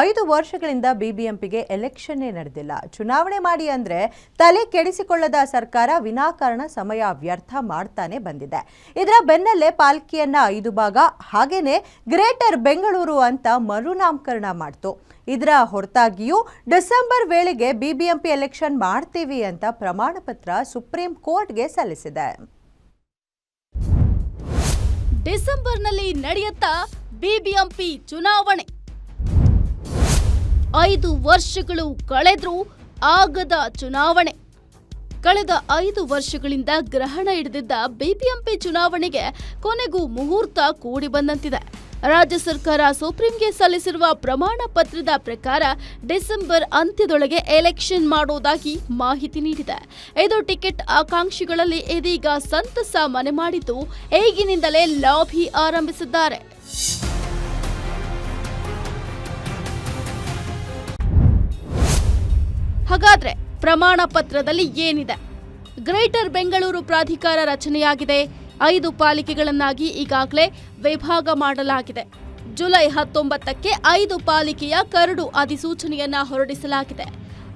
ಐದು ವರ್ಷಗಳಿಂದ ಬಿಬಿಎಂಪಿಗೆ ಎಲೆಕ್ಷನ್ನೇ ನಡೆದಿಲ್ಲ. ಚುನಾವಣೆ ಮಾಡಿ ಅಂದ್ರೆ ತಲೆ ಕೆಡಿಸಿಕೊಳ್ಳದ ಸರ್ಕಾರ ವಿನಾಕಾರಣ ಸಮಯ ವ್ಯರ್ಥ ಮಾಡ್ತಾನೆ ಬಂದಿದೆ. ಇದರ ಬೆನ್ನಲ್ಲೇ ಪಾಲ್ಕಿಯನ್ನ ಐದು ಭಾಗ, ಹಾಗೇನೆ ಗ್ರೇಟರ್ ಬೆಂಗಳೂರು ಅಂತ ಮರುನಾಮಕರಣ ಮಾಡ್ತು. ಇದರ ಹೊರತಾಗಿಯೂ ಡಿಸೆಂಬರ್ ವೇಳೆಗೆ ಬಿಬಿಎಂಪಿ ಎಲೆಕ್ಷನ್ ಮಾಡ್ತೀವಿ ಅಂತ ಪ್ರಮಾಣ ಪತ್ರ ಸುಪ್ರೀಂ ಕೋರ್ಟ್ಗೆ ಸಲ್ಲಿಸಿದೆ. ಡಿಸೆಂಬರ್ನಲ್ಲಿ ನಡೆಯುತ್ತಾ ಬಿಬಿಎಂಪಿ ಚುನಾವಣೆ. ಐದು ವರ್ಷಗಳು ಕಳೆದ್ರೂ ಆಗದ ಚುನಾವಣೆ. ಕಳೆದ ಐದು ವರ್ಷಗಳಿಂದ ಗ್ರಹಣ ಹಿಡಿದಿದ್ದ ಬಿಬಿಎಂಪಿ ಚುನಾವಣೆಗೆ ಕೊನೆಗೂ ಮುಹೂರ್ತ ಕೂಡಿ ಬಂದಂತಿದೆ. ರಾಜ್ಯ ಸರ್ಕಾರ ಸುಪ್ರೀಂಗೆ ಸಲ್ಲಿಸಿರುವ ಪ್ರಮಾಣ ಪತ್ರದ ಪ್ರಕಾರ ಡಿಸೆಂಬರ್ ಅಂತ್ಯದೊಳಗೆ ಎಲೆಕ್ಷನ್ ಮಾಡುವುದಾಗಿ ಮಾಹಿತಿ ನೀಡಿದೆ. ಇದು ಟಿಕೆಟ್ ಆಕಾಂಕ್ಷಿಗಳಲ್ಲಿ ಇದೀಗ ಸಂತಸ ಮನೆ ಮಾಡಿದ್ದು, ಈಗಿನಿಂದಲೇ ಲಾಬಿ ಆರಂಭಿಸಿದ್ದಾರೆ. ಹಾಗಾದ್ರೆ ಪ್ರಮಾಣ ಪತ್ರದಲ್ಲಿ ಏನಿದೆ? ಗ್ರೇಟರ್ ಬೆಂಗಳೂರು ಪ್ರಾಧಿಕಾರ ರಚನೆಯಾಗಿದೆ. ಐದು ಪಾಲಿಕೆಗಳನ್ನಾಗಿ ಈಗಾಗಲೇ ವಿಭಾಗ ಮಾಡಲಾಗಿದೆ. ಜುಲೈ ಹತ್ತೊಂಬತ್ತಕ್ಕೆ ಐದು ಪಾಲಿಕೆಯ ಕರಡು ಅಧಿಸೂಚನೆಯನ್ನ ಹೊರಡಿಸಲಾಗಿದೆ.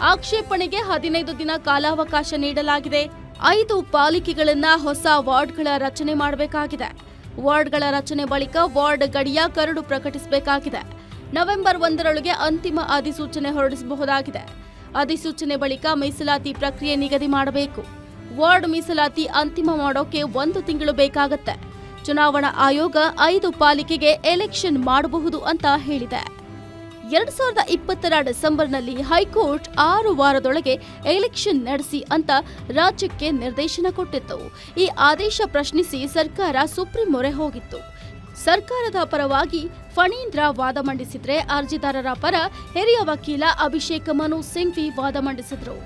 ಆಕ್ಷೇಪಣೆಗೆ ಹದಿನೈದು ದಿನ ಕಾಲಾವಕಾಶ ನೀಡಲಾಗಿದೆ. ಐದು ಪಾಲಿಕೆಗಳನ್ನ ಹೊಸ ವಾರ್ಡ್ಗಳ ರಚನೆ ಮಾಡಬೇಕಾಗಿದೆ. ವಾರ್ಡ್ಗಳ ರಚನೆ ಬಳಿಕ ವಾರ್ಡ್ ಗಡಿಯ ಕರಡು ಪ್ರಕಟಿಸಬೇಕಾಗಿದೆ. ನವೆಂಬರ್ ಒಂದರೊಳಗೆ ಅಂತಿಮ ಅಧಿಸೂಚನೆ ಹೊರಡಿಸಬಹುದಾಗಿದೆ. ಅಧಿಸೂಚನೆ ಬಳಿಕ ಮೀಸಲಾತಿ ಪ್ರಕ್ರಿಯೆ ನಿಗದಿ ಮಾಡಬೇಕು. ವಾರ್ಡ್ ಮೀಸಲಾತಿ ಅಂತಿಮ ಮಾಡೋಕೆ ಒಂದು ತಿಂಗಳು ಬೇಕಾಗತ್ತೆ. ಚುನಾವಣಾ ಆಯೋಗ ಐದು ಪಾಲಿಕೆಗೆ ಎಲೆಕ್ಷನ್ ಮಾಡಬಹುದು ಅಂತ ಹೇಳಿದೆ. ಎರಡ್ ಸಾವಿರದ ಇಪ್ಪತ್ತರ ಡಿಸೆಂಬರ್ನಲ್ಲಿ ಹೈಕೋರ್ಟ್ ಆರು ವಾರದೊಳಗೆ ಎಲೆಕ್ಷನ್ ನಡೆಸಿ ಅಂತ ರಾಜ್ಯಕ್ಕೆ ನಿರ್ದೇಶನ ಕೊಟ್ಟಿತ್ತು. ಈ ಆದೇಶ ಪ್ರಶ್ನಿಸಿ ಸರ್ಕಾರ ಸುಪ್ರೀಂ ಮೊರೆ ಹೋಗಿತ್ತು. ಸರ್ಕಾರದ ಪರವಾಗಿ ಫಣೀಂದ್ರ ವಾದ ಮಂಡಿಸಿದ್ರೆ ಅರ್ಜಿದಾರರ ಪರ ಹಿರಿಯ ವಕೀಲ ಅಭಿಷೇಕ್ ಮನು ಸಿಂಘ್ವಿ ವಾದ ಮಂಡಿಸಿದ್ರು.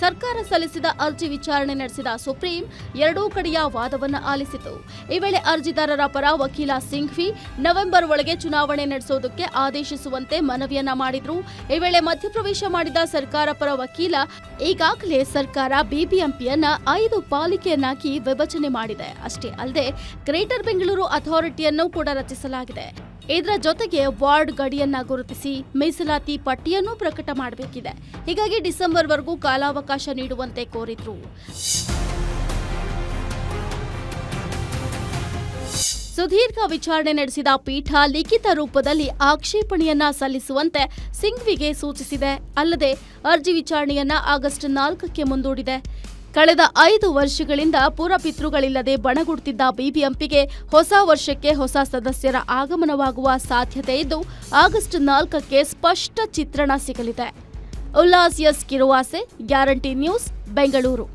ಸರ್ಕಾರ ಸಲ್ಲಿಸಿದ ಅರ್ಜಿ ವಿಚಾರಣೆ ನಡೆಸಿದ ಸುಪ್ರೀಂ ಎರಡೂ ಕಡೆಯ ವಾದವನ್ನು ಆಲಿಸಿತು. ಈ ವೇಳೆ ಅರ್ಜಿದಾರರ ಪರ ವಕೀಲ ಸಿಂಘ್ವಿ ನವೆಂಬರ್ ಒಳಗೆ ಚುನಾವಣೆ ನಡೆಸೋದಕ್ಕೆ ಆದೇಶಿಸುವಂತೆ ಮನವಿಯನ್ನ ಮಾಡಿದ್ರು. ಈ ವೇಳೆ ಮಧ್ಯಪ್ರವೇಶ ಮಾಡಿದ ಸರ್ಕಾರ ಪರ ವಕೀಲ ಈಗಾಗಲೇ ಸರ್ಕಾರ ಬಿಬಿಎಂಪಿಯನ್ನ ಐದು ಪಾಲಿಕೆಯನ್ನಾಗಿ ವಿಭಜನೆ ಮಾಡಿದೆ. ಅಷ್ಟೇ ಅಲ್ಲದೆ ಗ್ರೇಟರ್ ಬೆಂಗಳೂರು ಅಥಾರಿಟಿಯನ್ನು ಕೂಡ ರಚಿಸಲಾಗಿದೆ. ಇದರ ಜೊತೆಗೆ ವಾರ್ಡ್ ಗಡಿಯನ್ನ ಗುರುತಿಸಿ ಮೀಸಲಾತಿ ಪಟ್ಟಿಯನ್ನು ಪ್ರಕಟ ಮಾಡಬೇಕಿದೆ. ಹೀಗಾಗಿ ಡಿಸೆಂಬರ್ವರೆಗೂ ಕಾಲಾವಕಾಶ ನೀಡುವಂತೆ ಕೋರಿದ್ರು. ಸುದೀರ್ಘ ವಿಚಾರಣೆ ನಡೆಸಿದ ಪೀಠ ಲಿಖಿತ ರೂಪದಲ್ಲಿ ಆಕ್ಷೇಪಣೆಯನ್ನ ಸಲ್ಲಿಸುವಂತೆ ಸಿಂಘ್ವಿಗೆ ಸೂಚಿಸಿದೆ. ಅಲ್ಲದೆ ಅರ್ಜಿ ವಿಚಾರಣೆಯನ್ನ ಆಗಸ್ಟ್ ನಾಲ್ಕಕ್ಕೆ ಮುಂದೂಡಿದೆ. ಕಳೆದ ಐದು ವರ್ಷಗಳಿಂದ ಪುರಪಿತೃಗಳಿಲ್ಲದೆ ಬಣಗುಡ್ತಿದ್ದ ಬಿಬಿಎಂಪಿಗೆ ಹೊಸ ವರ್ಷಕ್ಕೆ ಹೊಸ ಸದಸ್ಯರ ಆಗಮನವಾಗುವ ಸಾಧ್ಯತೆ ಇದ್ದು, ಆಗಸ್ಟ್ ನಾಲ್ಕಕ್ಕೆ ಸ್ಪಷ್ಟ ಚಿತ್ರಣ ಸಿಗಲಿದೆ. Ullas S Kiruvase guarantee news Bengaluru